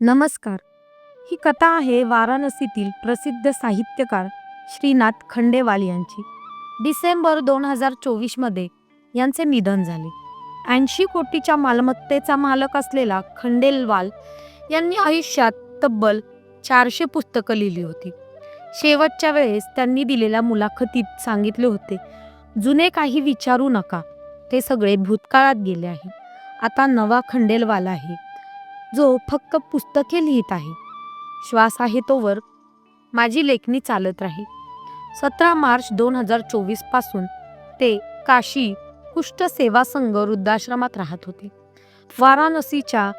नमस्कार. ही कथा आहे वाराणसीतील प्रसिद्ध साहित्यकार श्रीनाथ खंडेवाल यांची. डिसेंबर दोन हजार चोवीसमध्ये यांचे निधन झाले. ऐंशी कोटीच्या मालमत्तेचा मालक असलेला खंडेलवाल यांनी आयुष्यात तब्बल चारशे पुस्तकं लिहिली होती. शेवटच्या वेळेस त्यांनी दिलेल्या मुलाखतीत सांगितले होते जुने काही विचारू नका. ते सगळे भूतकाळात गेले आहे. आता नवा खंडेलवाल आहे. जो फक्त पुस्तके लिहित आहे. श्वास आहे तोवर माझी लेखणी चालत राहील सतरा मार्च दोन हजार चोवीसपासून ते काशी कुष्ठ सेवा संघ वृद्धाश्रमात राहत होते. वाराणसीच्या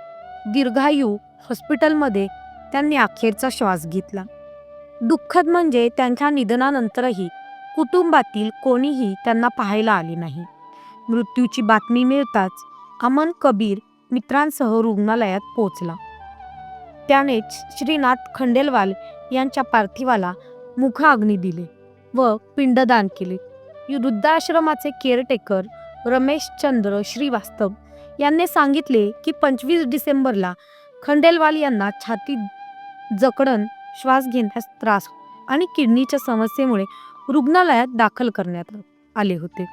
दीर्घायू हॉस्पिटलमध्ये त्यांनी अखेरचा श्वास घेतला. दुःखद म्हणजे त्यांच्या निधनानंतरही कुटुंबातील कोणीही त्यांना पाहायला आले नाही. मृत्यूची बातमी मिळताच अमन कबीर मित्रांसह रुग्णालयात पोहोचला. त्यानेच श्रीनाथ खंडेलवाल यांच्या पार्थिवाला मुखाग्नी दिले व पिंडदान केले. वृद्धाश्रमाचे केअरटेकर रमेश चंद्र श्रीवास्तव यांनी सांगितले की पंचवीस डिसेंबरला खंडेलवाल यांना छाती जकडण श्वास घेण्यास त्रास आणि किडनीच्या समस्येमुळे रुग्णालयात दाखल करण्यात आले होते.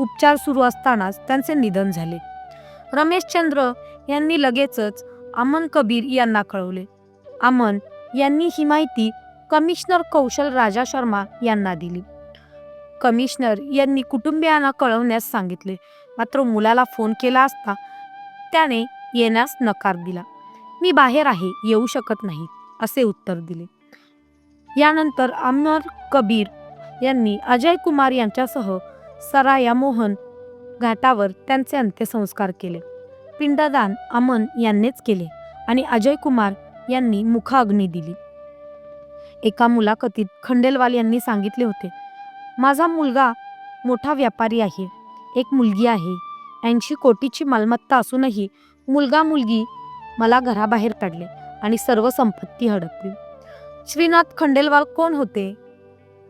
उपचार सुरू असतानाच त्यांचे निधन झाले. रमेश चंद्र यांनी लगेचच अमन कबीर यांना कळवले. अमन यांनी ही माहिती कमिशनर कौशल राजा शर्मा यांना दिली. कमिशनर यांनी कुटुंबियांना कळवण्यास सांगितले. मात्र मुलाला फोन केला असता त्याने येण्यास नकार दिला. मी बाहेर आहे येऊ शकत नाही असे उत्तर दिले. यानंतर अमर कबीर यांनी अजय कुमार यांच्यासह सराया मोहन घाटावर त्यांचे अंत्यसंस्कार केले. पिंडदान अमन यांनीच केले आणि अजय कुमार यांनी मुखाग्नी दिली. एका मुलाखतीत खंडेलवाल यांनी सांगितले होते माझा मुलगा मोठा व्यापारी आहे एक मुलगी आहे. ऐंशी कोटीची मालमत्ता असूनही मुलगा मुलगी मला घराबाहेर काढले आणि सर्व संपत्ती हडपली. श्रीनाथ खंडेलवाल कोण होते?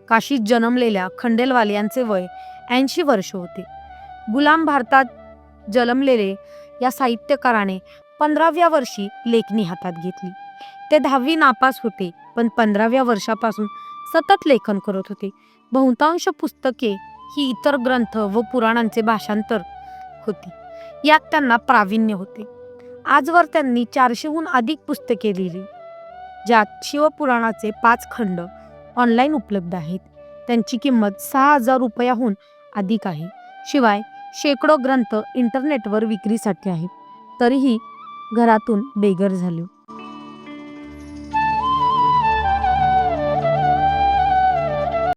काशीत जन्मलेल्या खंडेलवाल यांचे वय ऐंशी वर्ष होते. गुलाम भारतात जन्मलेले या साहित्यकाराने पंधराव्या वर्षी लेखणी हातात घेतली. ते दहावी नापास होते पण पंधराव्या वर्षापासून सतत लेखन करत होते. बहुतांश पुस्तके ही इतर ग्रंथ व पुराणांचे भाषांतर होती. यात त्यांना प्रावीण्य होते. आजवर त्यांनी चारशेहून अधिक पुस्तके लिहिली ज्यात शिवपुराणाचे पाच खंड ऑनलाईन उपलब्ध आहेत. त्यांची किंमत सहा हजार रुपयाहून अधिक आहे. शिवाय शेकडो ग्रंथ इंटरनेटवर विक्रीसाठी आहेत. तरीही घरातून बेघर झाले.